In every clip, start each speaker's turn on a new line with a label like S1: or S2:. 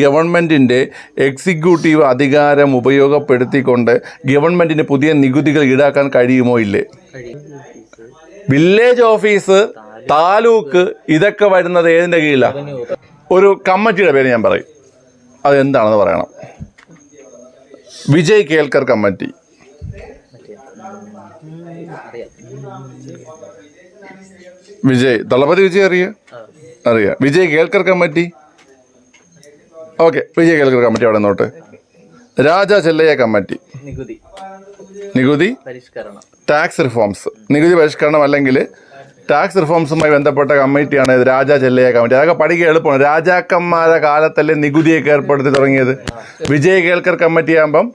S1: ഗവൺമെന്റിന്റെ എക്സിക്യൂട്ടീവ് അധികാരം ഉപയോഗപ്പെടുത്തിക്കൊണ്ട് ഗവൺമെന്റിന് പുതിയ നികുതികൾ ഈടാക്കാൻ കഴിയുമോ ഇല്ലേ? വില്ലേജ് ഓഫീസ് താലൂക്ക് ഇതൊക്കെ വരുന്നത് ഏതിന്റെ കീഴിലാണ് ഒരു കമ്മിറ്റിയുടെ പേര് ഞാൻ പറയും. അതെന്താണെന്ന് പറയണം. വിജയ് കേൽക്കർ കമ്മിറ്റി. വിജയ് തളപതി വിജയ് അറിയ? അറിയാം. വിജയ് കേൽക്കർ കമ്മിറ്റി? ഓക്കെ വിജയ കേൾക്കുന്ന കമ്മിറ്റി അവിടെ നോട്ട് രാജ ചെല്ലയ്യ കമ്മിറ്റി.
S2: നികുതി.
S1: നികുതി?
S2: പരിഷ്കരണം.
S1: ടാക്സ് റിഫോംസ് നികുതി പരിഷ്കരണം അല്ലെങ്കിൽ ടാക്സ് റിഫോംസുമായി ബന്ധപ്പെട്ട കമ്മിറ്റിയാണ് ഇത് രാജ ചെല്ലയ്യ കമ്മിറ്റി. അതൊക്കെ പഠിക്കുക എളുപ്പമാണ്. രാജാക്കന്മാരുടെ കാലത്തല്ലേ നികുതിയൊക്കെ ഏർപ്പെടുത്തി തുടങ്ങിയത്. വിജയ് കേൾക്കർ കമ്മിറ്റി ആകുമ്പം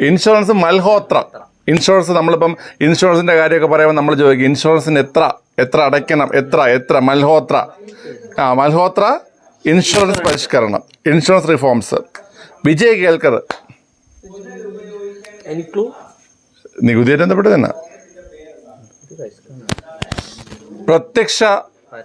S1: ഇൻഷുറൻസ് മൽഹോത്ര. ഇൻഷുറൻസ് നമ്മളിപ്പം ഇൻഷുറൻസിന്റെ കാര്യമൊക്കെ പറയുമ്പോൾ നമ്മൾ ചോദിക്കും ഇൻഷുറൻസിന് എത്ര? എത്ര അടയ്ക്കണം? എത്ര? എത്ര? മൽഹോത്ര? ആ മൽഹോത്ര ഇൻഷുറൻസ് പരിഷ്കരണം ഇൻഷുറൻസ് റിഫോംസ്. വിജയ്
S2: കേൾക്കർ
S1: നികുതിയായിട്ട് ബന്ധപ്പെട്ട് തന്നെ. പ്രത്യക്ഷ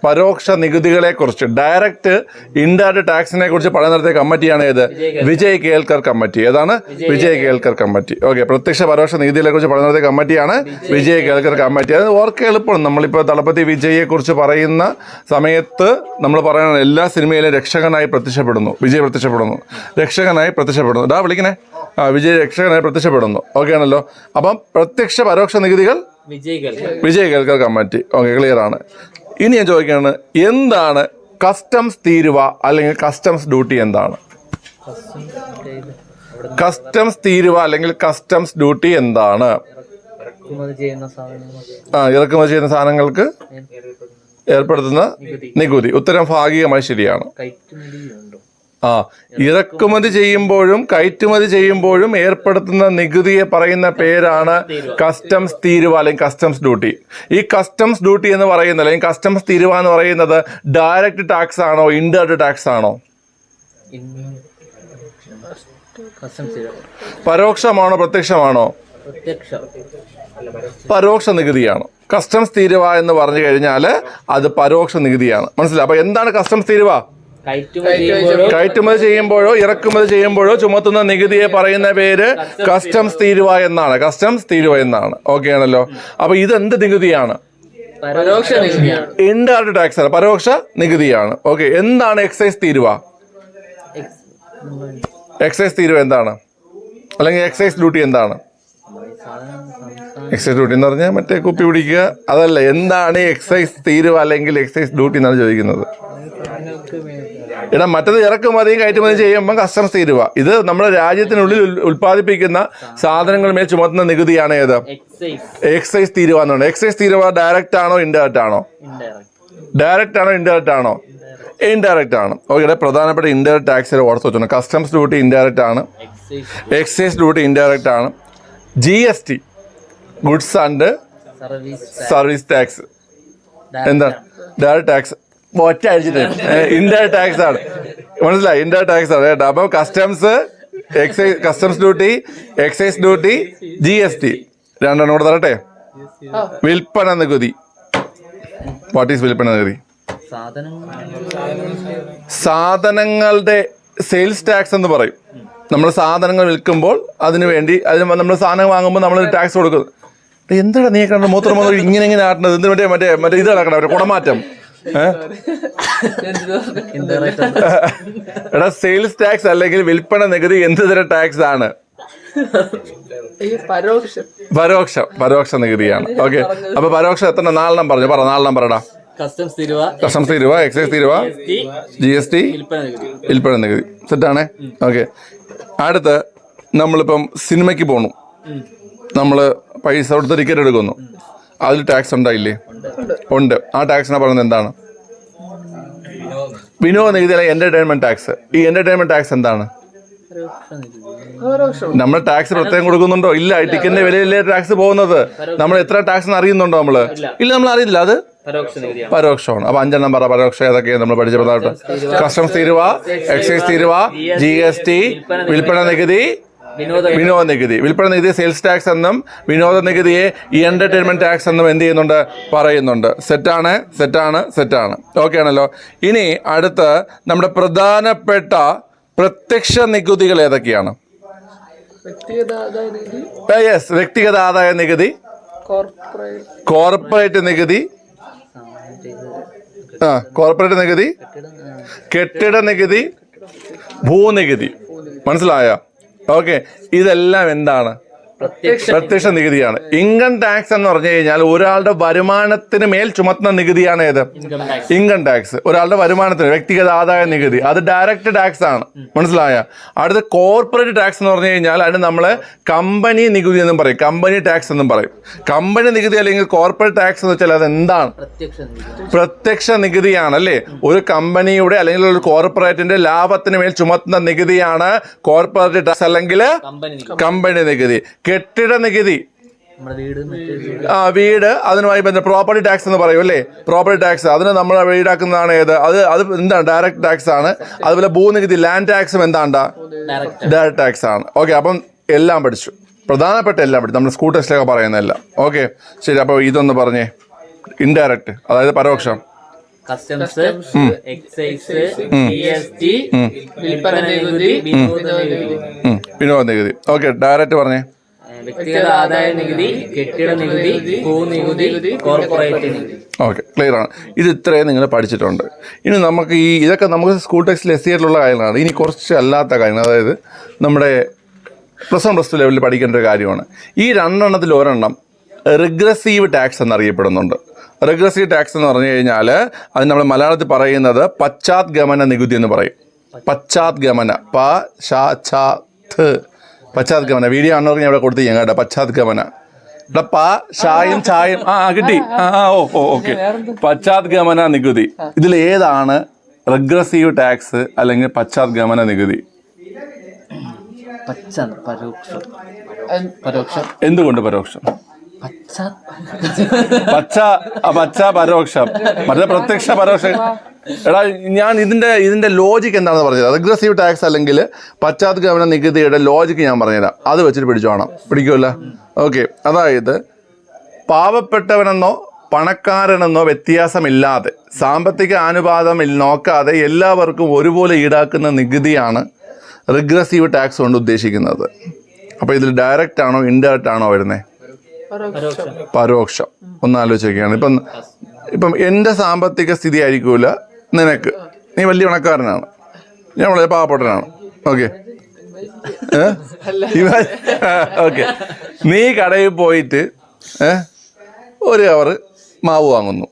S1: പരോക്ഷ നികുതികളെ കുറിച്ച് ഡയറക്റ്റ് ഇൻഡയറക്ട് ടാക്സിനെ കുറിച്ച് പല നടത്തിയ കമ്മിറ്റിയാണ് ഏത് വിജയ് കേൽക്കർ കമ്മിറ്റി ഏതാണ്? വിജയ് കേൽക്കർ കമ്മിറ്റി ഓക്കെ പ്രത്യക്ഷ പരോക്ഷ നികുതികളെ കുറിച്ച് പല നടത്തിയ കമ്മിറ്റിയാണ് വിജയ് കേൽക്കർ കമ്മിറ്റി അത് ഓർക്ക എളുപ്പമാണ് നമ്മളിപ്പോൾ തളപതി വിജയെ കുറിച്ച് പറയുന്ന സമയത്ത് നമ്മൾ പറയുന്ന എല്ലാ സിനിമയിലും രക്ഷകനായി പ്രത്യക്ഷപ്പെടുന്നു. വിജയ് പ്രത്യക്ഷപ്പെടുന്നു. രക്ഷകനായി പ്രത്യക്ഷപ്പെടുന്നു. ഡാ വിളിക്കണേ. ആ വിജയ് രക്ഷകനായി പ്രത്യക്ഷപ്പെടുന്നു. ഓക്കെ ആണല്ലോ. അപ്പം പ്രത്യക്ഷ പരോക്ഷ നികുതികൾ
S2: വിജയ് കേൾക്കൽ
S1: കേൾക്കർ കമ്മിറ്റി ഓക്കെ ക്ലിയർ ആണ്. ഇനി ഞാൻ ചോദിക്കുകയാണ് എന്താണ് കസ്റ്റംസ് തീരുവ അല്ലെങ്കിൽ കസ്റ്റംസ് ഡ്യൂട്ടി എന്താണ്? കസ്റ്റംസ് തീരുവ അല്ലെങ്കിൽ കസ്റ്റംസ് ഡ്യൂട്ടി എന്താണ്? ആ ഇറക്കുമതി ചെയ്യുന്ന സാധനങ്ങൾക്ക് ഏർപ്പെടുത്തുന്ന നികുതി. ഉത്തരം ഭാഗികമായി ശരിയാണ്. ആ ഇറക്കുമതി ചെയ്യുമ്പോഴും കയറ്റുമതി ചെയ്യുമ്പോഴും ഏർപ്പെടുത്തുന്ന നികുതിയെ പറയുന്ന പേരാണ് കസ്റ്റംസ് തീരുവ. അല്ലെങ്കിൽ കസ്റ്റംസ് ഡ്യൂട്ടി. ഈ കസ്റ്റംസ് ഡ്യൂട്ടി എന്ന് പറയുന്നത് അല്ലെങ്കിൽ കസ്റ്റംസ് തീരുവ എന്ന് പറയുന്നത് ഡയറക്റ്റ് ടാക്സ് ആണോ ഇൻഡയറക്റ്റ് ടാക്സ് ആണോ? പരോക്ഷമാണോ പ്രത്യക്ഷമാണോ?
S2: പ്രത്യക്ഷ.
S1: പരോക്ഷ നികുതിയാണ്. കസ്റ്റംസ് തീരുവ എന്ന് പറഞ്ഞു കഴിഞ്ഞാൽ അത് പരോക്ഷ നികുതിയാണ്. മനസ്സിലായി? അപ്പൊ എന്താണ് കസ്റ്റംസ് തീരുവ?
S2: കയറ്റുമതി ചെയ്യുമ്പോഴോ
S1: ഇറക്കുമതി ചെയ്യുമ്പോഴോ ചുമത്തുന്ന നികുതിയെ പറയുന്ന പേര് കസ്റ്റംസ് തീരുവ. എന്നാണ്. കസ്റ്റംസ് തീരുവ എന്നാണ്. ഓക്കെ ആണല്ലോ. അപ്പൊ ഇത് എന്ത് നികുതിയാണ്?
S2: പരോക്ഷ നികുതിയാണ്.
S1: ഇൻഡയറക്ട് ടാക്സ് ആണ് പരോക്ഷ നികുതിയാണ്. ഓക്കെ എന്താണ് എക്സൈസ് തീരുവ? എക്സൈസ് തീരുവ എന്താണ്? അല്ലെങ്കിൽ എക്സൈസ് ഡ്യൂട്ടി എന്താണ്? എക്സൈസ് ഡ്യൂട്ടി എന്ന് പറഞ്ഞാൽ മറ്റേ കുപ്പി പിടിക്കുക. അതല്ല എന്താണ് എക്സൈസ് തീരുവ അല്ലെങ്കിൽ എക്സൈസ് ഡ്യൂട്ടി എന്നാണ് ചോദിക്കുന്നത്. എടാ മറ്റത് ഇറക്കുമതിയും കയറ്റുമതി ചെയ്യുമ്പോൾ കസ്റ്റംസ് തീരുവ. ഇത് നമ്മുടെ രാജ്യത്തിനുള്ളിൽ ഉത്പാദിപ്പിക്കുന്ന ഉൽപ്പാദിപ്പിക്കുന്ന സാധനങ്ങൾ ചുമത്തുന്ന നികുതിയാണ് ഏത്?
S2: എക്സൈസ്
S1: തീരുവ എന്നാണ് എക്സൈസ് തീരുവ ഡയറക്റ്റ് ആണോ ഇൻഡയറക്റ്റ് ആണോ? ഡയറക്റ്റ് ആണോ ഇൻഡയറക്റ്റ് ആണോ? ഇൻഡയറക്റ്റ് ആണ്. ഓക്കെ പ്രധാനപ്പെട്ട ഇൻഡയറക്റ്റ് ടാക്സിൽ ഓർത്ത് വെച്ചോണം. കസ്റ്റംസ് ഡ്യൂട്ടി ഇൻഡയറക്റ്റ് ആണ്.
S2: എക്സൈസ്
S1: ഡ്യൂട്ടി ഇൻഡയറക്റ്റ് ആണ്. G S T goods and
S2: service
S1: service tax എന്താണ്? ഡയറക്റ്റ് ടാക്സ് ഒറ്റ അടിച്ചിട്ട് ഇൻഡയർ ടാക്സ് ആണ്. മനസ്സിലായി? ഇൻഡയർ ടാക്സ് ആണ്. കേട്ടോ. അപ്പം customs excise customs duty excise duty G S T രണ്ടെണ്ണം കൂടെ തരട്ടെ? വിൽപ്പന നികുതി. വാട്ട് ഈസ് വിൽപ്പന നികുതി? സാധനങ്ങളുടെ സെയിൽസ് ടാക്സ് എന്ന് പറയും. നമ്മൾ സാധനങ്ങൾ വിൽക്കുമ്പോൾ അതിന് വേണ്ടി അതിന് നമ്മൾ സാധനം വാങ്ങുമ്പോൾ നമ്മൾ ടാക്സ് കൊടുക്കും. എടാ, എന്താണ് നീ കണ്ട മൂത്രം ഇങ്ങനെ ഇങ്ങനെ ആട്ടുന്നത്? എന്തിനു മറ്റേ മറ്റേ മറ്റേ ഇത് നടക്കണം? മറ്റേ കുടമാറ്റം. എടാ സെയിൽസ് ടാക്സ് അല്ലെങ്കിൽ വിൽപ്പന നികുതി എന്ത് തരം ടാക്സ് ആണ്?
S3: പരോക്ഷം.
S1: പരോക്ഷം പരോക്ഷ നികുതിയാണ്. ഓക്കെ അപ്പൊ പരോക്ഷം എത്ര? നാലെണ്ണം പറഞ്ഞു. പറ നാലെണ്ണം പറടാ
S2: കസ്റ്റംസ് തീരുവ.
S1: കസ്റ്റംസ് തീരുവ എക്സൈസ് തീരുവ? ജി എസ് ടി
S2: വിൽപ്പന നികുതി.
S1: സെറ്റ് ആണേ? സെറ്റാണേ ഓക്കെ അടുത്ത് നമ്മളിപ്പം സിനിമയ്ക്ക് പോണു. നമ്മൾ പൈസ കൊടുത്ത് ടിക്കറ്റ് എടുക്കുന്നു. അതിൽ ടാക്സ് ഉണ്ടായില്ലേ? ഉണ്ട്. ആ ടാക്സിനെ പറയുന്നത് എന്താണ്? വിനോദ നികുതി അല്ലെങ്കിൽ എന്റർടൈൻമെന്റ് ടാക്സ് ഈ എന്റർടൈൻമെന്റ് ടാക്സ് എന്താണ്? നമ്മൾ ടാക്സ് പ്രത്യേകം കൊടുക്കുന്നുണ്ടോ? ഇല്ല ടിക്കറ്റിന്റെ വിലയിലെ ടാക്സ് പോകുന്നത്. നമ്മൾ എത്ര ടാക്സ് അറിയുന്നുണ്ടോ നമ്മൾ? ഇല്ല നമ്മൾ അറിയില്ല അത്
S2: പരോക്ഷ
S1: പരോക്ഷമാണ്. അപ്പൊ അഞ്ചെണ്ണം പറ പരോക്ഷം ഏതൊക്കെയാണ് നമ്മൾ പഠിച്ച പ്രധാനപ്പെട്ട? കസ്റ്റംസ് തീരുവ എക്സൈസ് തീരുവ ജി എസ് ടി വിൽപ്പന നികുതി
S2: വിനോദ
S1: നികുതി. വിൽപ്പന നികുതി സെയിൽസ് ടാക്സ് എന്നും വിനോദ നികുതിയെ ഈ എന്റർടൈൻമെന്റ് ടാക്സ് എന്നും എന്ത് ചെയ്യുന്നുണ്ട്? പറയുന്നുണ്ട്. സെറ്റാണ് സെറ്റാണ് സെറ്റാണ് ഓക്കെ ആണല്ലോ. ഇനി അടുത്ത് നമ്മുടെ പ്രധാനപ്പെട്ട പ്രത്യക്ഷ നികുതികൾ ഏതൊക്കെയാണ്?
S3: വ്യക്തിഗത ആദായ നികുതി
S1: യെസ് വ്യക്തിഗത ആദായ നികുതി
S3: കോർപ്പറേറ്റ്
S1: കോർപ്പറേറ്റ് നികുതി ആ കോർപ്പറേറ്റ് നികുതി കെട്ടിട നികുതി ഭൂനികുതി. മനസ്സിലായ? ഓക്കെ ഇതെല്ലാം എന്താണ്?
S2: പ്രത്യക്ഷ
S1: നികുതിയാണ്. ഇൻകം ടാക്സ് എന്ന് പറഞ്ഞു കഴിഞ്ഞാൽ ഒരാളുടെ വരുമാനത്തിന് മേൽ ചുമത്തുന്ന നികുതിയാണ് ഏത്?
S2: ഇൻകം ടാക്സ്
S1: ഒരാളുടെ വരുമാനത്തിന് വ്യക്തിഗത ആദായ നികുതി. അത് ഡയറക്റ്റ് ടാക്സ് ആണ്. മനസ്സിലായ? അടുത്ത കോർപ്പറേറ്റ് ടാക്സ് എന്ന് പറഞ്ഞു കഴിഞ്ഞാൽ അതിന് നമ്മൾ കമ്പനി നികുതി എന്നും പറയും. കമ്പനി ടാക്സ് എന്നും പറയും. കമ്പനി നികുതി അല്ലെങ്കിൽ കോർപ്പറേറ്റ് ടാക്സ് എന്ന് വെച്ചാൽ അത് എന്താണ്?
S2: പ്രത്യക്ഷ നികുതി.
S1: പ്രത്യക്ഷ നികുതിയാണ് അല്ലേ? ഒരു കമ്പനിയുടെ അല്ലെങ്കിൽ ഒരു കോർപ്പറേറ്റിന്റെ ലാഭത്തിന് മേൽ ചുമത്തുന്ന നികുതിയാണ് കോർപ്പറേറ്റ് ടാക്സ് അല്ലെങ്കിൽ
S2: കമ്പനി നികുതി.
S1: കെട്ടിട നികുതി. ആ വീട് അതിനുമായി ബന്ധ പ്രോപ്പർട്ടി ടാക്സ് എന്ന് പറയും അല്ലേ? പ്രോപ്പർട്ടി ടാക്സ് അതിന് നമ്മൾ വീടാക്കുന്നതാണ് ഏത്? അത് അത് എന്താണ്? ഡയറക്റ്റ് ടാക്സ് ആണ്. അതുപോലെ ഭൂനികുതി ലാൻഡ് ടാക്സും എന്താണ്ടാ?
S2: ഡയറക്റ്റ്
S1: ടാക്സ് ആണ്. ഓക്കെ അപ്പം എല്ലാം പഠിച്ചു. പ്രധാനപ്പെട്ട എല്ലാം പഠിച്ചു. നമ്മൾ സ്കൂൾ ടെസ്റ്റിലൊക്കെ പറയുന്നതെല്ലാം. ഓക്കെ ശരി അപ്പോൾ ഇതൊന്ന് പറഞ്ഞേ. ഇൻഡയറക്റ്റ് അതായത് പരോക്ഷം.
S2: കസ്റ്റംസ് എക്സൈസ് ജി വിൽപ്പന നികുതി വിനോദ നികുതി.
S1: ഓക്കെ ഡയറക്റ്റ് പറഞ്ഞേ.
S2: വ്യക്തിഗത ആദായ നികുതി കെട്ടിട നികുതി ഭൂനികുതി കോർപ്പറേറ്റ് നികുതി.
S1: ഓക്കെ ക്ലിയർ ആണ്. ഇത് ഇത്രയും നിങ്ങൾ പഠിച്ചിട്ടുണ്ട്. ഇനി നമുക്ക് ഈ ഇതൊക്കെ നമുക്ക് സ്കൂൾ ടെക്സ്റ്റിൽ എസ് സിയായിട്ടുള്ള കാര്യങ്ങളാണ്. ഇനി കുറച്ച് അല്ലാത്ത കാര്യങ്ങൾ അതായത് നമ്മുടെ പ്ലസ് വൺ പ്ലസ് ടു ലെവലിൽ പഠിക്കേണ്ട ഒരു കാര്യമാണ്. ഈ രണ്ടെണ്ണത്തിൽ ഒരെണ്ണം റിഗ്രസീവ് ടാക്സ് എന്നറിയപ്പെടുന്നുണ്ട്. റിഗ്രസീവ് ടാക്സ് എന്ന് പറഞ്ഞു കഴിഞ്ഞാൽ അത് നമ്മൾ മലയാളത്തിൽ പറയുന്നത് പശ്ചാത്ഗമന നികുതി എന്ന് പറയും. പശ്ചാത്ഗമന പ ഷ ഛ പശ്ചാത്ഗമന വീഡിയോ ആണെന്ന് ഞാൻ ഇവിടെ ചെയ്യാം കേട്ടോ പശ്ചാത്ഗമന ഇവിടെ പ ഷായും ചായും ആ കിട്ടി. ആ ഓ ഓ ഓക്കെ. പശ്ചാത്ഗമന നികുതി. ഇതിൽ ഏതാണ് റെഗ്രസീവ് ടാക്സ് അല്ലെങ്കിൽ പശ്ചാത്ഗമന നികുതി? എന്തുകൊണ്ട് പരോക്ഷം?
S2: പച്ച?
S1: പച്ച പച്ച പരോക്ഷം. മറ്റേ പ്രത്യക്ഷ പരോക്ഷം. എടാ ഞാൻ ഇതിന്റെ ഇതിന്റെ ലോജിക് എന്താണെന്ന് പറഞ്ഞത് അഗ്രസീവ് ടാക്സ് അല്ലെങ്കിൽ പശ്ചാത്ഗമന നികുതിയുടെ ലോജിക്ക് ഞാൻ പറഞ്ഞുതരാം. അത് വെച്ചിട്ട് പിടിച്ചു വേണം പിടിക്കുമല്ല ഓക്കെ അതായത് പാവപ്പെട്ടവനെന്നോ പണക്കാരനെന്നോ വ്യത്യാസമില്ലാതെ സാമ്പത്തിക അനുപാതം നോക്കാതെ എല്ലാവർക്കും ഒരുപോലെ ഈടാക്കുന്ന നികുതിയാണ് റിഗ്രസീവ് ടാക്സ് കൊണ്ട് ഉദ്ദേശിക്കുന്നത്. അപ്പോൾ ഇതിൽ ഡയറക്റ്റ് ആണോ ഇൻഡയറക്റ്റ് ആണോ വരുന്നത്
S2: പരോക്ഷം.
S1: ഒന്ന് ആലോചിക്കുകയാണ് ഇപ്പം ഇപ്പം എന്റെ സാമ്പത്തിക സ്ഥിതി ആയിരിക്കൂല നിനക്ക്. നീ വലിയ പണക്കാരനാണ്. ഞാൻ വളരെ പാവപ്പെട്ടനാണ് ഓക്കെ ഓക്കെ. നീ കടയിൽ പോയിട്ട് ഒരു അവർ മാവ് വാങ്ങുന്നു.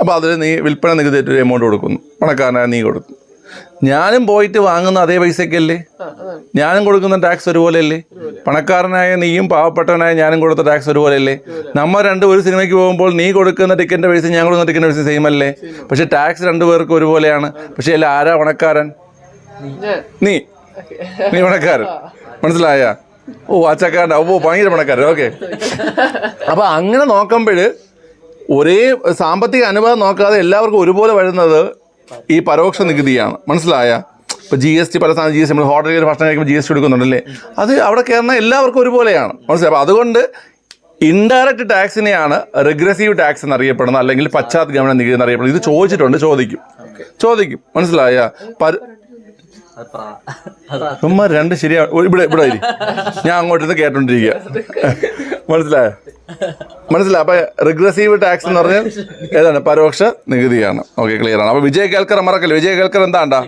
S1: അപ്പോൾ അതിൽ നീ വിൽപ്പന നികുതി ഒരു എമൗണ്ട് കൊടുക്കുന്നു. പണക്കാരനായ നീ കൊടുക്കും ഞാനും പോയിട്ട് വാങ്ങുന്ന അതേ പൈസക്കല്ലേ? ഞാനും കൊടുക്കുന്ന ടാക്സ് ഒരുപോലെയല്ലേ? പണക്കാരനായ നീയും പാവപ്പെട്ടവനായ ഞാനും കൊടുത്ത ടാക്സ് ഒരുപോലെയല്ലേ? നമ്മൾ രണ്ടു ഒരു സിനിമയ്ക്ക് പോകുമ്പോൾ നീ കൊടുക്കുന്ന ടിക്കറ്റിന്റെ പൈസ ഞാൻ കൊടുക്കുന്ന ടിക്കറ്റിന്റെ പൈസ സെയിം അല്ലേ? പക്ഷെ ടാക്സ് രണ്ടു പേർക്കും ഒരുപോലെയാണ്. പക്ഷെ അല്ല ആരാ പണക്കാരൻ? നീ. നീ. പണക്കാരൻ. മനസ്സിലായ? ഓ അച്ചക്കാരൻ ഓ ഭയങ്കര പണക്കാരൻ. ഓക്കെ. അപ്പൊ അങ്ങനെ നോക്കുമ്പോൾ ഒരേ സാമ്പത്തിക അനുഭവം നോക്കാതെ എല്ലാവർക്കും ഒരുപോലെ വരുന്നത് ഈ പരോക്ഷ നികുതിയാണ്. മനസ്സിലായ? ഇപ്പൊ ജി എസ് ടി പല സാധനം ജി എസ് ടി നമ്മൾ ഹോട്ടലിൽ ഭക്ഷണം കഴിക്കുമ്പോൾ ജി എസ് ടി കൊടുക്കുന്നുണ്ടല്ലേ? അത് അവിടെ കയറുന്ന എല്ലാവർക്കും ഒരുപോലെയാണ്. മനസ്സിലായി? അപ്പൊ അതുകൊണ്ട് ഇൻഡയറക്റ്റ് ടാക്സിനെയാണ് റിഗ്രസീവ് ടാക്സ് എന്നറിയപ്പെടുന്നത് അല്ലെങ്കിൽ പശ്ചാത്ത ഗവൺമെന്റ് നികുതി എന്നറിയപ്പെടുന്നത്. ഇത് ചോദിച്ചിട്ടുണ്ട് ചോദിക്കും. ചോദിക്കും. മനസ്സിലായ? ഉമ്മ രണ്ട് ശരിയാ ഇവിടെ ഇവിടെ. ഞാൻ അങ്ങോട്ടിരുന്ന് കേട്ടോണ്ടിരിക്കുക മനസ്സിലായോ? മനസ്സിലായി? അപ്പൊ റിഗ്രസീവ് ടാക്സ് എന്ന് പറഞ്ഞാൽ ഏതാണ്? പരോക്ഷ നികുതിയാണ്. ഓക്കെ ക്ലിയർ ആണ്. അപ്പൊ വിജയ കേൾക്കർ മറക്കല്ലേ? വിജയ കേൾക്കർ എന്താണ്ടാ?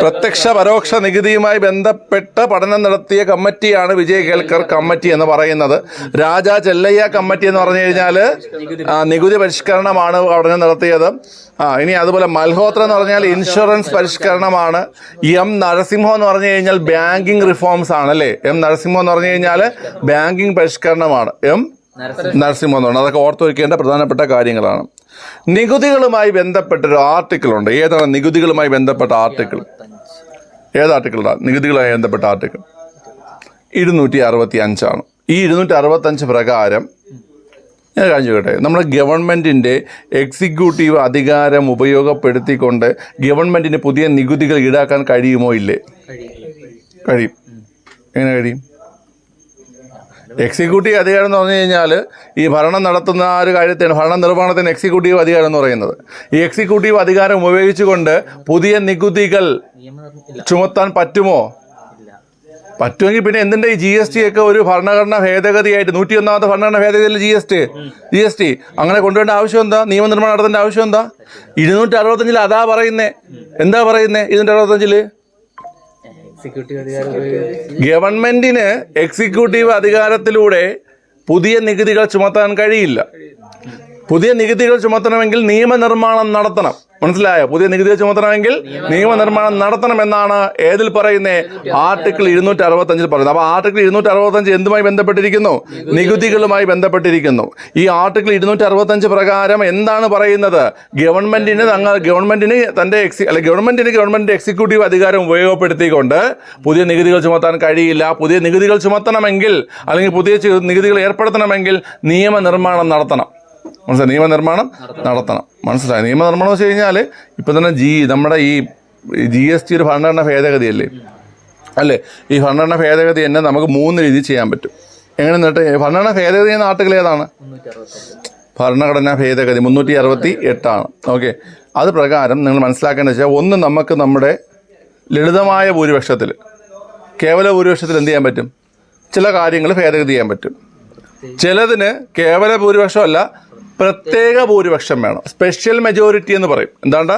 S2: പ്രത്യക്ഷ പരോക്ഷ
S1: നികുതിയുമായി ബന്ധപ്പെട്ട് പഠനം നടത്തിയ കമ്മിറ്റിയാണ് വിജയ കേൾക്കർ കമ്മിറ്റി എന്ന് പറയുന്നത്. രാജാ ചെല്ലയ്യ കമ്മിറ്റി എന്ന് പറഞ്ഞു കഴിഞ്ഞാൽ നികുതി പരിഷ്കരണമാണ് പഠനം നടത്തിയത്. ആ ഇനി അതുപോലെ മൽഹോത്ര എന്ന് പറഞ്ഞാൽ ഇൻഷുറൻസ് പരിഷ്കരണമാണ്. എം നരസിംഹം എന്ന് പറഞ്ഞു കഴിഞ്ഞാൽ ബാങ്കിങ് റിഫോംസ് ആണ് അല്ലേ? എം നരസിംഹം എന്ന് പറഞ്ഞു കഴിഞ്ഞാൽ ബാങ്കിങ് പരിഷ്കരണമാണ് എം?
S2: നരസിംഹ
S1: നരസിംഹം എന്ന് അതൊക്കെ ഓർത്തുവയ്ക്കേണ്ട പ്രധാനപ്പെട്ട കാര്യങ്ങളാണ്. നികുതികളുമായി ബന്ധപ്പെട്ടൊരു ആർട്ടിക്കിൾ ഉണ്ട് ഏതാണ് നികുതികളുമായി ബന്ധപ്പെട്ട ആർട്ടിക്കിൾ? ഏത് ആർട്ടിക്കിളാണ് നികുതികളുമായി ബന്ധപ്പെട്ട ആർട്ടിക്കിൾ. ഇരുന്നൂറ്റി അറുപത്തി അഞ്ചാണ് ഈ ഇരുന്നൂറ്റി അറുപത്തഞ്ച് പ്രകാരം ഞാൻ കാണിച്ചു കേട്ടെ നമ്മുടെ ഗവൺമെന്റിന്റെ എക്സിക്യൂട്ടീവ് അധികാരം ഉപയോഗപ്പെടുത്തിക്കൊണ്ട് ഗവൺമെന്റിന് പുതിയ നികുതികൾ ഈടാക്കാൻ കഴിയുമോ ഇല്ലേ? കഴിയും. എങ്ങനെ കഴിയും? എക്സിക്യൂട്ടീവ് അധികാരം എന്ന് പറഞ്ഞു കഴിഞ്ഞാൽ ഈ ഭരണം നടത്തുന്ന ആ ഒരു കാര്യത്തിന് ഭരണ നിർവഹണത്തിന് എക്സിക്യൂട്ടീവ് അധികാരം എന്ന് പറയുന്നത്. ഈ എക്സിക്യൂട്ടീവ് അധികാരം ഉപയോഗിച്ചുകൊണ്ട് പുതിയ നികുതികൾ ചുമത്താൻ പറ്റുമോ? പറ്റുമെങ്കിൽ പിന്നെ എന്തിന്റെ ഈ ജി എസ് ടി ഒക്കെ ഒരു ഭരണഘടന ഭേദഗതിയായിട്ട് നൂറ്റി ഒന്നാമത്തെ ഭരണഘടന ഭേദഗതിയിൽ G S T G S T അങ്ങനെ കൊണ്ടുവരേണ്ട ആവശ്യം എന്താ? നിയമനിർമ്മാണം നടത്തേണ്ട ആവശ്യം എന്താ? ഇരുന്നൂറ്റി അറുപത്തഞ്ചിൽ അതാ പറയുന്നേ. എന്താ പറയുന്നേ ഇരുന്നൂറ്റി
S2: ഉപയോഗിച്ച്
S1: ഗവൺമെന്റിന് എക്സിക്യൂട്ടീവ് അധികാരത്തിലൂടെ പുതിയ നികുതികൾ ചുമത്താൻ കഴിയില്ല. പുതിയ നികുതികൾ ചുമത്തണമെങ്കിൽ നിയമനിർമ്മാണം നടത്തണം. മനസ്സിലായോ? പുതിയ നികുതി ചുമത്തണമെങ്കിൽ നിയമനിർമ്മാണം നടത്തണം എന്നാണ് ഏതിൽ പറയുന്നേ? ആർട്ടിക്കിൾ ഇരുന്നൂറ്റി അറുപത്തഞ്ചിൽ പറയുന്നത്. അപ്പൊ ആർട്ടിക്കിൾ ഇരുന്നൂറ്റി അറുപത്തഞ്ച് എന്തുമായി ബന്ധപ്പെട്ടിരിക്കുന്നു? നികുതികളുമായി ബന്ധപ്പെട്ടിരിക്കുന്നു. ഈ ആർട്ടിക്കിൾ ഇരുന്നൂറ്റി അറുപത്തഞ്ച് പ്രകാരം എന്താണ് പറയുന്നത്? ഗവൺമെന്റിന് തങ്ങൾ ഗവൺമെന്റിന് തന്റെ എക്സി അല്ലെ ഗവൺമെന്റിന് ഗവൺമെന്റിന്റെ എക്സിക്യൂട്ടീവ് അധികാരം ഉപയോഗപ്പെടുത്തിക്കൊണ്ട് പുതിയ നികുതികൾ ചുമത്താൻ കഴിയില്ല. പുതിയ നികുതികൾ ചുമത്തണമെങ്കിൽ അല്ലെങ്കിൽ പുതിയ നികുതികൾ ഏർപ്പെടുത്തണമെങ്കിൽ നിയമനിർമ്മാണം നടത്തണം. മനസ്സിലായി? നിയമനിർമ്മാണം നടത്തണം. മനസ്സിലായി? നിയമനിർമ്മാണം എന്ന് വെച്ച് കഴിഞ്ഞാൽ ഇപ്പം തന്നെ ജി നമ്മുടെ ഈ ജി എസ് ടി ഒരു ഭരണഘടന ഭേദഗതിയല്ലേ? അല്ലേ? ഈ ഭരണഘടന ഭേദഗതി തന്നെ നമുക്ക് മൂന്ന് രീതി ചെയ്യാൻ പറ്റും. എങ്ങനെ എന്നിട്ട്? ഭരണഘടന ഭേദഗതി എന്ന ആർട്ടിക്കിൾ ഏതാണ്? ഭരണഘടനാ ഭേദഗതി മുന്നൂറ്റി അറുപത്തി എട്ടാണ് ഓക്കെ. അത് പ്രകാരം നിങ്ങൾ മനസ്സിലാക്കേണ്ടത് വെച്ചാൽ ഒന്ന് നമുക്ക് നമ്മുടെ ലളിതമായ ഭൂരിപക്ഷത്തിൽ കേവല ഭൂരിപക്ഷത്തിൽ എന്ത് ചെയ്യാൻ പറ്റും? ചില കാര്യങ്ങൾ ഭേദഗതി ചെയ്യാൻ പറ്റും. ചിലതിന് കേവല ഭൂരിപക്ഷമല്ല പ്രത്യേക ഭൂരിപക്ഷം വേണം. സ്പെഷ്യൽ മെജോറിറ്റി എന്ന് പറയും. എന്താണ്ട?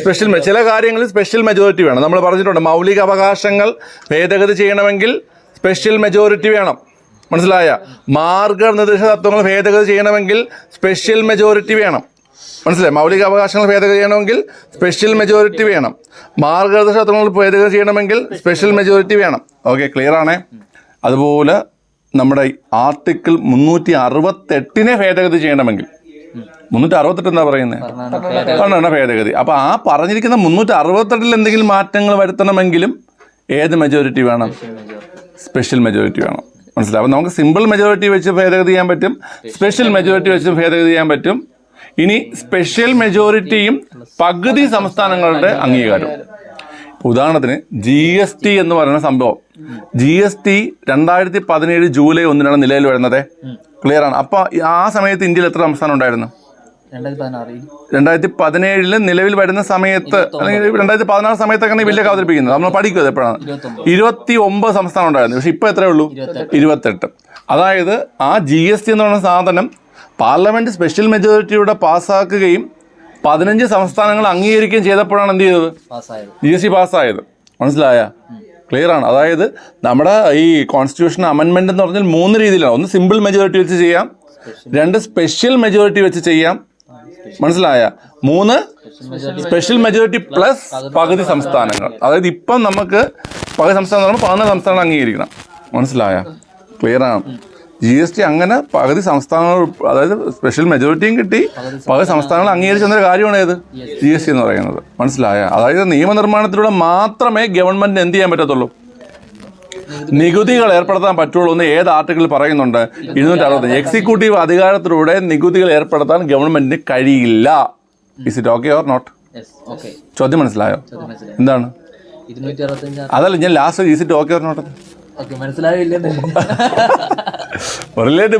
S1: സ്പെഷ്യൽ ചില കാര്യങ്ങളിൽ സ്പെഷ്യൽ മെജോറിറ്റി വേണം. നമ്മൾ പറഞ്ഞിട്ടുണ്ട് മൗലിക അവകാശങ്ങൾ ഭേദഗതി ചെയ്യണമെങ്കിൽ സ്പെഷ്യൽ മെജോറിറ്റി വേണം. മനസ്സിലായ? മാർഗനിർദ്ദേശ തത്വങ്ങൾ ഭേദഗതി ചെയ്യണമെങ്കിൽ സ്പെഷ്യൽ മെജോറിറ്റി വേണം. മനസ്സിലായി? മൗലിക അവകാശങ്ങൾ ഭേദഗതി ചെയ്യണമെങ്കിൽ സ്പെഷ്യൽ മെജോറിറ്റി വേണം. മാർഗനിർദ്ദേശ തത്വങ്ങൾ ഭേദഗതി ചെയ്യണമെങ്കിൽ സ്പെഷ്യൽ മെജോറിറ്റി വേണം. ഓക്കെ ക്ലിയർ ആണേ? അതുപോലെ നമ്മുടെ ആർട്ടിക്കിൾ മുന്നൂറ്റി അറുപത്തെട്ടിനെ ഭേദഗതി ചെയ്യണമെങ്കിൽ. മുന്നൂറ്റി അറുപത്തെട്ട് എന്താ പറയുന്നത് ഭരണഘടന ഭേദഗതി. അപ്പോൾ ആ പറഞ്ഞിരിക്കുന്ന മുന്നൂറ്റി അറുപത്തെട്ടിൽ എന്തെങ്കിലും മാറ്റങ്ങൾ വരുത്തണമെങ്കിലും ഏത് മെജോറിറ്റി വേണം? സ്പെഷ്യൽ മെജോറിറ്റി വേണം. മനസ്സിലാവും അപ്പോൾ നമുക്ക് സിമ്പിൾ മെജോറിറ്റി വെച്ച് ഭേദഗതി ചെയ്യാൻ പറ്റും. സ്പെഷ്യൽ മെജോറിറ്റി വെച്ച് ഭേദഗതി ചെയ്യാൻ പറ്റും. ഇനി സ്പെഷ്യൽ മെജോറിറ്റിയും പകുതി സംസ്ഥാനങ്ങളുടെ അംഗീകാരം ഉദാഹരണത്തിന് ജി എസ് ടി എന്ന് പറയുന്ന സംഭവം. ജി എസ് ടി രണ്ടായിരത്തി പതിനേഴ് ജൂലൈ ഒന്നിനാണ് നിലയിൽ വരുന്നത്. ക്ലിയർ ആണ്. അപ്പോൾ ആ സമയത്ത് ഇന്ത്യയിൽ എത്ര സംസ്ഥാനം ഉണ്ടായിരുന്നു?
S2: രണ്ടായിരത്തി
S1: പതിനേഴിൽ നിലവിൽ വരുന്ന സമയത്ത് അല്ലെങ്കിൽ രണ്ടായിരത്തി പതിനാറ് സമയത്തൊക്കെയാണ് ഈ ബില്ലൊക്കെ അവതരിപ്പിക്കുന്നത് നമ്മൾ പഠിക്കുന്നത് എപ്പോഴാണ്? ഇരുപത്തി ഒമ്പത് സംസ്ഥാനം ഉണ്ടായിരുന്നു. പക്ഷെ ഇപ്പൊ എത്രയേ ഉള്ളൂ? ഇരുപത്തെട്ട്. അതായത് ആ ജി എസ് ടി എന്ന് പറയുന്ന സാധനം പാർലമെന്റ് സ്പെഷ്യൽ മെജോറിറ്റിയുടെ പാസ്സാക്കുകയും പതിനഞ്ച് സംസ്ഥാനങ്ങൾ അംഗീകരിക്കുകയും ചെയ്തപ്പോഴാണ് എന്ത് ചെയ്തത്? ജി എസ് ടി പാസ്സായത്. മനസ്സിലായ? ക്ലിയർ ആണ്. അതായത് നമ്മുടെ ഈ കോൺസ്റ്റിറ്റ്യൂഷൻ അമെൻമെന്റ് എന്ന് പറഞ്ഞാൽ മൂന്ന് രീതിയിലാണ്. ഒന്ന് സിമ്പിൾ മെജോറിറ്റി വെച്ച് ചെയ്യാം. രണ്ട് സ്പെഷ്യൽ മെജോറിറ്റി വെച്ച് ചെയ്യാം. മനസ്സിലായ? മൂന്ന് സ്പെഷ്യൽ മെജോറിറ്റി പ്ലസ് പകുതി സംസ്ഥാനങ്ങൾ. അതായത് ഇപ്പം നമുക്ക് പകുതി സംസ്ഥാനം എന്ന് പറയുമ്പോൾ പതിനൊന്ന് സംസ്ഥാനങ്ങൾ അംഗീകരിക്കണം. മനസ്സിലായ? ക്ലിയർ ആണ്. ജി എസ് ടി അങ്ങനെ പകുതി സംസ്ഥാനങ്ങൾ അതായത് സ്പെഷ്യൽ മെജോറിറ്റിയും കിട്ടി. പകുതി സംസ്ഥാനങ്ങൾ അംഗീകരിച്ച എന്നൊരു കാര്യമാണ് ഏത്? ജി എസ് ടി എന്ന് പറയുന്നത്. മനസ്സിലായ? അതായത് നിയമനിർമ്മാണത്തിലൂടെ മാത്രമേ ഗവൺമെന്റിന് എന്ത് ചെയ്യാൻ പറ്റത്തുള്ളൂ? നികുതികൾ ഏർപ്പെടുത്താൻ പറ്റുള്ളൂ എന്ന് ഏത് ആർട്ടിക്കിൾ പറയുന്നുണ്ട്? ഇരുന്നൂറ്റി അറുപത്തഞ്ച് എക്സിക്യൂട്ടീവ് അധികാരത്തിലൂടെ നികുതികൾ ഏർപ്പെടുത്താൻ ഗവൺമെന്റിന് കഴിയില്ല. Is it okay or not ചോദ്യം മനസ്സിലായോ? എന്താണ്? അതല്ല ഞാൻ last is it okay or not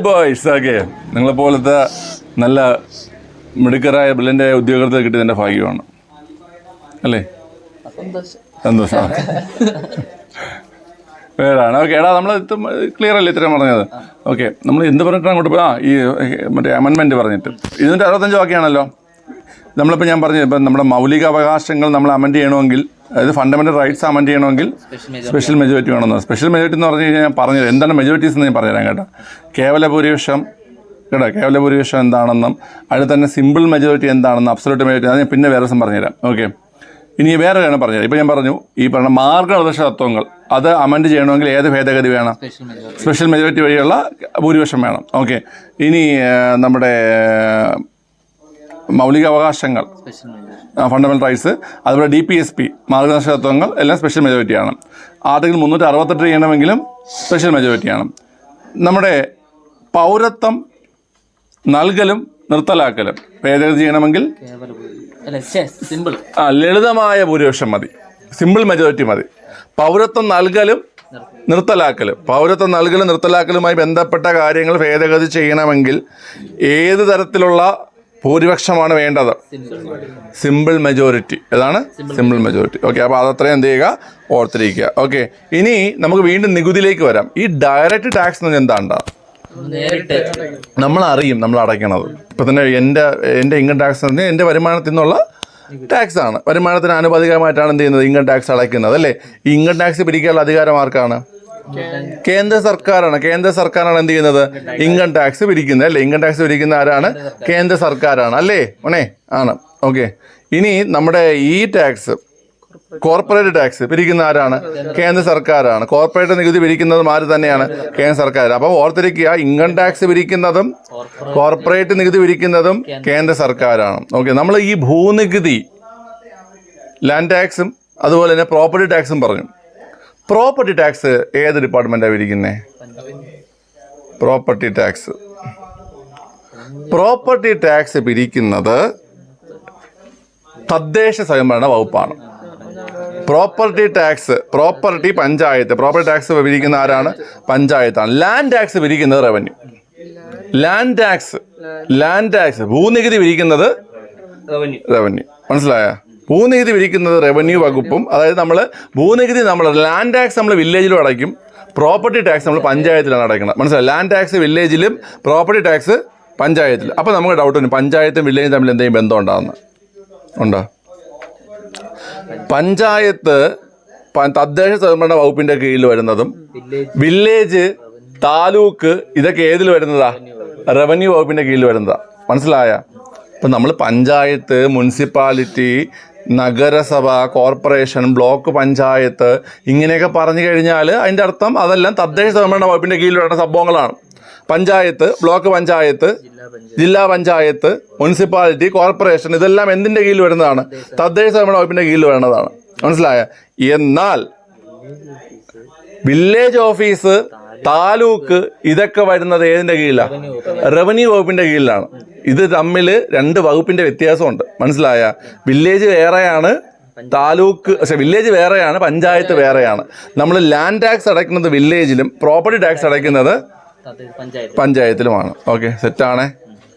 S1: boys നിങ്ങളെ പോലത്തെ നല്ല മിടുക്കരായ ബില്ലിന്റെ ഉദ്യോഗസ്ഥ കിട്ടിയതിന്റെ ഭാഗ്യമാണ്. അല്ലേ?
S2: സന്തോഷം.
S1: വേറാണ് ഓക്കെ എടാ നമ്മൾ ക്ലിയർ അല്ലേ ഇത്രയും പറഞ്ഞത്? ഓക്കെ നമ്മൾ എന്ത് പറഞ്ഞിട്ടാണ് അങ്ങോട്ട് ആ ഈ മറ്റേ അമെൻമെന്റ് പറഞ്ഞിട്ട്. ഇതിന്റെ അറുപത്തഞ്ച് വാക്കിയാണല്ലോ നമ്മളിപ്പോൾ ഞാൻ പറഞ്ഞു ഇപ്പം നമ്മുടെ മൗലിക അവകാശങ്ങൾ നമ്മൾ അമെൻഡ് ചെയ്യണമെങ്കിൽ അതായത് ഫണ്ടമെന്റൽ റൈറ്റ്സ് അമെൻഡ് ചെയ്യണമെങ്കിൽ സ്പെഷ്യൽ മെജോറിറ്റി വേണമെന്ന് സ്പെഷ്യൽ മെജോറിറ്റി എന്ന് പറഞ്ഞു കഴിഞ്ഞാൽ ഞാൻ പറഞ്ഞത് എന്താണ് മെജോറിറ്റീസ് എന്ന് ഞാൻ പറഞ്ഞുതരാം കേട്ടോ. കേവല ഭൂരിപക്ഷം കേട്ടോ കേവല ഭൂരിപക്ഷം എന്താണെന്നും അതിൽ തന്നെ സിമ്പിൾ മെജോറിറ്റി എന്താണെന്നും അബ്സലൂട്ട് മെജോറിറ്റി അത് ഞാൻ പിന്നെ വേറെ ദിവസം പറഞ്ഞുതരാം. ഓക്കെ ഇനി വേറെ വേണം പറഞ്ഞുതരാം. ഇപ്പം ഞാൻ പറഞ്ഞു ഈ പറഞ്ഞ മാർഗനിർദ്ദേശ തത്വങ്ങൾ അത് അമെൻഡ് ചെയ്യണമെങ്കിൽ ഏത് ഭേദഗതി വേണം?
S2: സ്പെഷ്യൽ മെജോറിറ്റി
S1: വഴിയുള്ള ഭൂരിപക്ഷം വേണം. ഓക്കെ ഇനി നമ്മുടെ മൗലിക അവകാശങ്ങൾ ഫണ്ടമെന്റൽ റൈറ്റ്സ് അതുപോലെ ഡി പി എസ് പി മാർഗനിർദ്ദേശത്വങ്ങൾ എല്ലാം സ്പെഷ്യൽ മെജോറിറ്റിയാണ് ആർട്ടിക്കിൾ മുന്നൂറ്റി അറുപത്തെട്ട് ചെയ്യണമെങ്കിലും സ്പെഷ്യൽ മെജോറിറ്റിയാണ് നമ്മുടെ പൗരത്വം നൽകലും നിർത്തലാക്കലും ഭേദഗതി ചെയ്യണമെങ്കിൽ ആ ലളിതമായ ഭൂരിപക്ഷം മതി. സിമ്പിൾ മെജോറിറ്റി മതി. പൗരത്വം നൽകലും നിർത്തലാക്കൽ പൗരത്വം നൽകലും നിർത്തലാക്കലുമായി ബന്ധപ്പെട്ട കാര്യങ്ങൾ ഭേദഗതി ചെയ്യണമെങ്കിൽ ഏത് തരത്തിലുള്ള ഭൂരിപക്ഷമാണ് വേണ്ടത്. സിമ്പിൾ മെജോറിറ്റി ഏതാണ്? സിമ്പിൾ മെജോറിറ്റി ഓക്കെ അപ്പോൾ അതത്രയും എന്ത് ചെയ്യുക? ഓർത്തിരിക്കുക. ഓക്കെ ഇനി നമുക്ക് വീണ്ടും നികുതിയിലേക്ക് വരാം. ഈ ഡയറക്റ്റ് ടാക്സ് എന്ന് പറഞ്ഞാൽ എന്താണ്ടാ?
S2: നേരിട്ട്.
S1: നമ്മൾ അറിയും നമ്മൾ അടയ്ക്കണത്. ഇപ്പം തന്നെ എന്റെ എന്റെ ഇൻകം ടാക്സ് എന്ന് പറഞ്ഞാൽ എന്റെ വരുമാനത്തിൽ നിന്നുള്ള ടാക്സ് ആണ്. വരുമാനത്തിന് ആനുപാതികമായിട്ടാണ് എന്ത് ചെയ്യുന്നത്? ഇൻകം ടാക്സ് അടയ്ക്കുന്നത്. അല്ലേ? ഈ ഇൻകം ടാക്സ് പിരിക്കാനുള്ള അധികാരം ആർക്കാണ്? കേന്ദ്ര സർക്കാരാണ് കേന്ദ്ര സർക്കാരാണ് എന്ത് ചെയ്യുന്നത്? ഇൻകം ടാക്സ് പിരിക്കുന്നത് അല്ലേ? ഇൻകം ടാക്സ് പിരിക്കുന്ന ആരാണ്? കേന്ദ്ര സർക്കാരാണ് അല്ലേ? ഓണേ ആണ്. ഓക്കെ. ഇനി നമ്മുടെ ഈ ടാക്സ് കോർപ്പറേറ്റ് ടാക്സ് പിരിക്കുന്ന ആരാണ്? കേന്ദ്ര സർക്കാരാണ് കോർപ്പറേറ്റ് നികുതി പിരിക്കുന്നതും ആര് തന്നെയാണ്? കേന്ദ്ര സർക്കാർ അപ്പോൾ ഓർത്തിരിക്കുക ഇൻകം ടാക്സ് പിരിക്കുന്നതും കോർപ്പറേറ്റ് നികുതി പിരിക്കുന്നതും കേന്ദ്ര സർക്കാരാണ് ഓക്കെ. നമ്മൾ ഈ ഭൂനികുതി ലാൻഡ് ടാക്സും അതുപോലെ തന്നെ പ്രോപ്പർട്ടി ടാക്സും പറഞ്ഞു. പ്രോപ്പർട്ടി ടാക്സ് ഏത് ഡിപ്പാർട്ട്മെന്റാണ് പിരിക്കുന്നത് പ്രോപ്പർട്ടി ടാക്സ് പ്രോപ്പർട്ടി ടാക്സ് പിരിക്കുന്നത് തദ്ദേശ സ്വയംഭരണ വകുപ്പാണ്. Property tax property panchayat. Property tax പിരിക്കുന്ന ആരാണ്? പഞ്ചായത്താണ്. Land tax പിരിക്കുന്നത് revenue land tax land tax ഭൂനികുതി പിരിക്കുന്നത്
S2: റവന്യൂ
S1: റവന്യൂ മനസ്സിലായ? ഭൂനികുതി പിരിക്കുന്നത് റവന്യൂ വകുപ്പും അതായത് നമ്മൾ ഭൂനികുതി നമ്മൾ ലാൻഡ് ടാക്സ് നമ്മൾ വില്ലേജിലും അടയ്ക്കും പ്രോപ്പർട്ടി ടാക്സ് നമ്മൾ പഞ്ചായത്തിലാണ് അടയ്ക്കുന്നത് മനസ്സിലായി? ലാൻഡ് ടാക്സ് വില്ലേജിലും പ്രോപ്പർട്ടി ടാക്സ് പഞ്ചായത്തിൽ അപ്പോൾ നമുക്ക് ഡൗട്ട് വരും പഞ്ചായത്തും വില്ലേജും തമ്മിൽ എന്തെങ്കിലും ബന്ധം ഉണ്ടാകുന്നത് ഉണ്ടോ? പഞ്ചായത്ത് തദ്ദേശ സ്വയംഭരണ വകുപ്പിന്റെ കീഴിൽ വരുന്നതും
S2: വില്ലേജ്
S1: താലൂക്ക് ഇതൊക്കെ ഏതിൽ വരുന്നതാ? റവന്യൂ വകുപ്പിന്റെ കീഴിൽ വരുന്നതാ. മനസ്സിലായ? അപ്പം നമ്മൾ പഞ്ചായത്ത് മുനിസിപ്പാലിറ്റി നഗരസഭ കോർപ്പറേഷൻ ബ്ലോക്ക് പഞ്ചായത്ത് ഇങ്ങനെയൊക്കെ പറഞ്ഞു കഴിഞ്ഞാൽ അതിന്റെ അർത്ഥം അതെല്ലാം തദ്ദേശ സ്വയംഭരണ വകുപ്പിന്റെ കീഴിൽ വരുന്ന സംഭവങ്ങളാണ്. പഞ്ചായത്ത് ബ്ലോക്ക് പഞ്ചായത്ത് ജില്ലാ പഞ്ചായത്ത് മുനിസിപ്പാലിറ്റി കോർപ്പറേഷൻ ഇതെല്ലാം എന്തിന്റെ കീഴിൽ വരുന്നതാണ്? തദ്ദേശ സ്വയംഭരണ വകുപ്പിന്റെ കീഴിൽ വരുന്നതാണ്. മനസ്സിലായ? എന്നാൽ വില്ലേജ് ഓഫീസ് താലൂക്ക് ഇതൊക്കെ വരുന്നത് ഏതിന്റെ കീഴിലാണ് റവന്യൂ വകുപ്പിന്റെ കീഴിലാണ്. ഇത് തമ്മിൽ രണ്ട് വകുപ്പിന്റെ വ്യത്യാസമുണ്ട്. മനസ്സിലായ? വില്ലേജ് വേറെയാണ് താലൂക്ക് പക്ഷെ വില്ലേജ് വേറെയാണ് പഞ്ചായത്ത് വേറെയാണ്. നമ്മൾ ലാൻഡ് ടാക്സ് അടയ്ക്കുന്നത് വില്ലേജിലും പ്രോപ്പർട്ടി ടാക്സ് അടയ്ക്കുന്നത് പഞ്ചായത്തിലുമാണ്. ഓക്കെ സെറ്റാണേ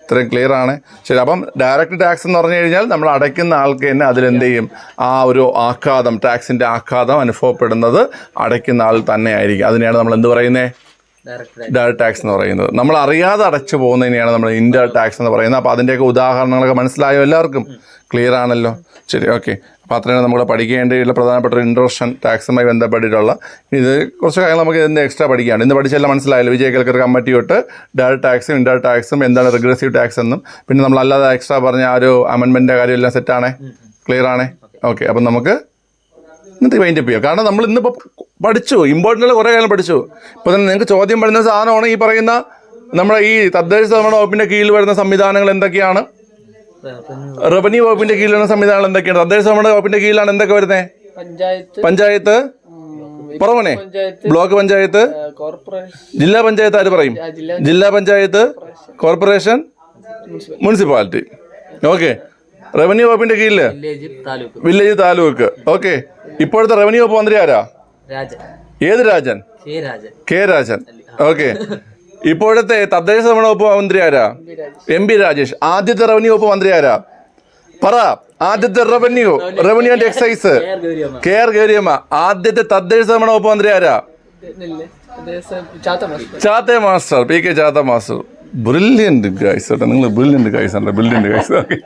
S1: ഇത്രയും ക്ലിയർ ആണ്? ശരി അപ്പം ഡയറക്റ്റ് ടാക്സ് എന്ന് പറഞ്ഞു കഴിഞ്ഞാൽ നമ്മൾ അടയ്ക്കുന്ന ആൾക്ക് തന്നെ അതിലെന്ത് ചെയ്യും? ആ ഒരു ആഘാതം ടാക്സിന്റെ ആഘാതം അനുഭവപ്പെടുന്നത് അടയ്ക്കുന്ന ആൾ തന്നെ ആയിരിക്കും അതിനെയാണ് നമ്മൾ എന്ത് പറയുന്നത്
S2: ഡയറക്റ്റ്
S1: ടാക്സ് എന്ന് പറയുന്നത്. നമ്മൾ അറിയാതെ അടച്ചു പോകുന്നതിനെയാണ് നമ്മൾ ഇൻഡയർ ടാക്സ് എന്ന് പറയുന്നത്. അപ്പോൾ അതിന്റെയൊക്കെ ഉദാഹരണങ്ങളൊക്കെ മനസ്സിലായോ എല്ലാവർക്കും? ക്ലിയർ ആണല്ലോ? ശരി ഓക്കെ അപ്പോൾ അത്രയാണ് നമ്മൾ പഠിക്കേണ്ടിയുള്ള പ്രധാനപ്പെട്ട ഒരു ഇൻട്രൊഡക്ഷൻ ടാക്സുമായി ബന്ധപ്പെട്ടിട്ടുള്ള. ഇത് കുറച്ച് കാര്യങ്ങൾ നമുക്ക് ഇതിന്റെ എക്സ്ട്രാ പഠിക്കുകയാണ് ഇന്ന് പഠിച്ചെല്ലാം മനസ്സിലായല്ലോ. വിജയ കേൾക്കർ കമ്മിറ്റി തൊട്ട് ഡയറക്ട് ടാക്സും ഇൻഡയറക്ട് ടാക്സും എന്താണ് റിഗ്രസീവ് ടാക്സ് എന്നും. പിന്നെ നമ്മൾ അല്ലാതെ എക്സ്ട്രാ പറഞ്ഞ ആ ഒരു അമെൻമെന്റിന്റെ കാര്യമെല്ലാം സെറ്റാണേ ക്ലിയർ ആണേ? ഓക്കെ അപ്പം നമുക്ക് ഇന്നത്തെ മൈൻഡ് അപ്പ് ചെയ്യാം കാരണം നമ്മൾ ഇന്നിപ്പോൾ പഠിച്ചു. ഇമ്പോർട്ടന്റ് കുറേ കാലം പഠിച്ചു. ഇപ്പോൾ തന്നെ നിങ്ങൾക്ക് ചോദ്യം വരുന്ന സാധനമാണ് ഈ പറയുന്ന നമ്മുടെ ഈ തദ്ദേശ സ്വയംഭരണ വകുപ്പിന്റെ കീഴിൽ വരുന്ന സംവിധാനങ്ങൾ എന്തൊക്കെയാണ്?
S2: റവന്യൂ
S1: വകുപ്പിന്റെ കീഴിൽ വരുന്ന സംവിധാനങ്ങൾ എന്തൊക്കെയാണ്? തദ്ദേശ സ്വയംഭരണ വകുപ്പിന്റെ കീഴിലാണ് എന്തൊക്കെ വരുന്നത്
S3: പഞ്ചായത്ത്.
S1: പറവണേ ബ്ലോക്ക് പഞ്ചായത്ത്?
S3: കോർപ്പറേഷൻ
S1: ജില്ലാ പഞ്ചായത്ത് ആര് പറയും?
S3: ജില്ലാ
S1: panchayat corporation municipality okay. Revenue വകുപ്പിന്റെ കീഴിൽ
S2: വില്ലേജ് താലൂക്ക്.
S1: ഓക്കെ ഇപ്പോഴത്തെ റവന്യൂ വകുപ്പ് മന്ത്രി ആരാ? ഏത് രാജൻ?
S2: കെ രാജൻ.
S1: ഓക്കെ ഇപ്പോഴത്തെ തദ്ദേശ ഭരണ വകുപ്പ് മന്ത്രി ആരാ? M P Rajesh. ആദ്യത്തെ റവന്യൂ വകുപ്പ് മന്ത്രി ആരാ? പറ. ആദ്യത്തെ revenue revenue and excise
S2: K R Gouriamma.
S1: ആദ്യത്തെ തദ്ദേശ ഭരണ വകുപ്പ് മന്ത്രി ആരാ? Chatha master. P K Chatha master. Brilliant guys കേട്ടോ. നിങ്ങൾ brilliant guys brilliant brilliant guys okay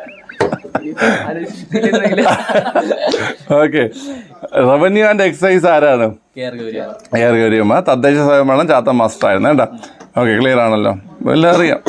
S1: okay revenue and excise ആരാണ്? എയർ ഗൗരിയമ്മ. തദ്ദേശ സ്വയംഭരണം ചാത്ത മാസ്റ്റർ ആയിരുന്നു കേട്ടോ. ഓക്കെ ക്ലിയർ ആണല്ലോ. എല്ലാം അറിയാം.